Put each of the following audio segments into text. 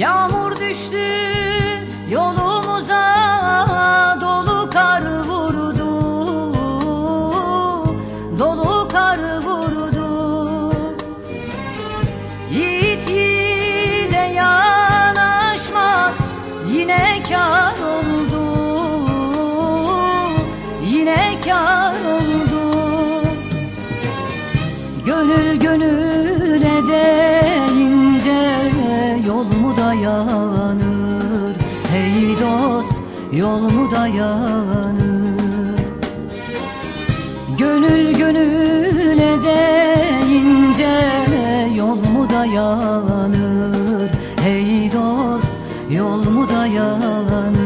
Yağmur düştü yol mu dayanır Hey dost yol mu dayanır Gönül gönüle deyince yol mu dayanır Hey dost yol mu dayanır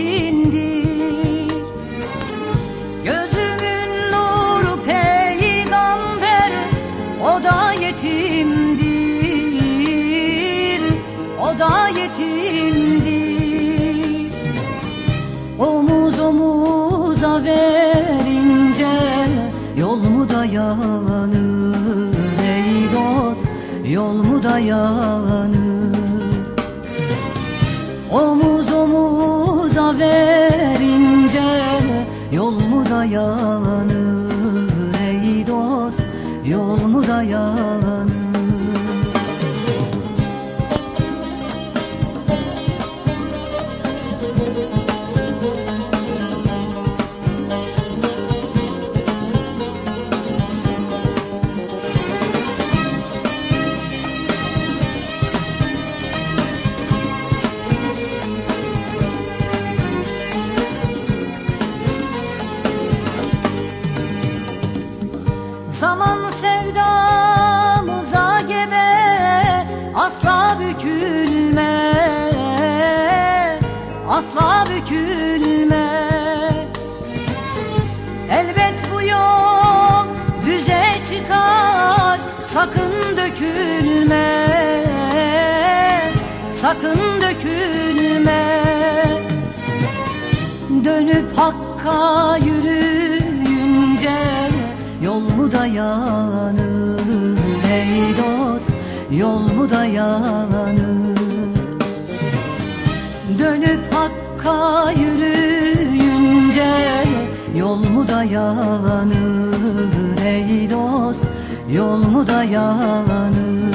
çetindir Gözümün nuru peygamber o da yetimdir. O da yetimdir. Omuz omuza verince Yol mu dayanır ey dost? Yol mu dayanır Omuz verince Yol mu dayanır ey dost? Yol mu dayanır Zaman sevdamıza gebe Asla bükülme. Asla bükülme. Elbet bu yol düze çıkar Sakın dökülme. Sakın dökülme. Dönüp Hakk'a yürüyünce Yol mu dayanır ey dost Yol mu dayanır Dönüp Hakk'a yürüyünce Yol mu dayanır ey dost Yol mu dayanır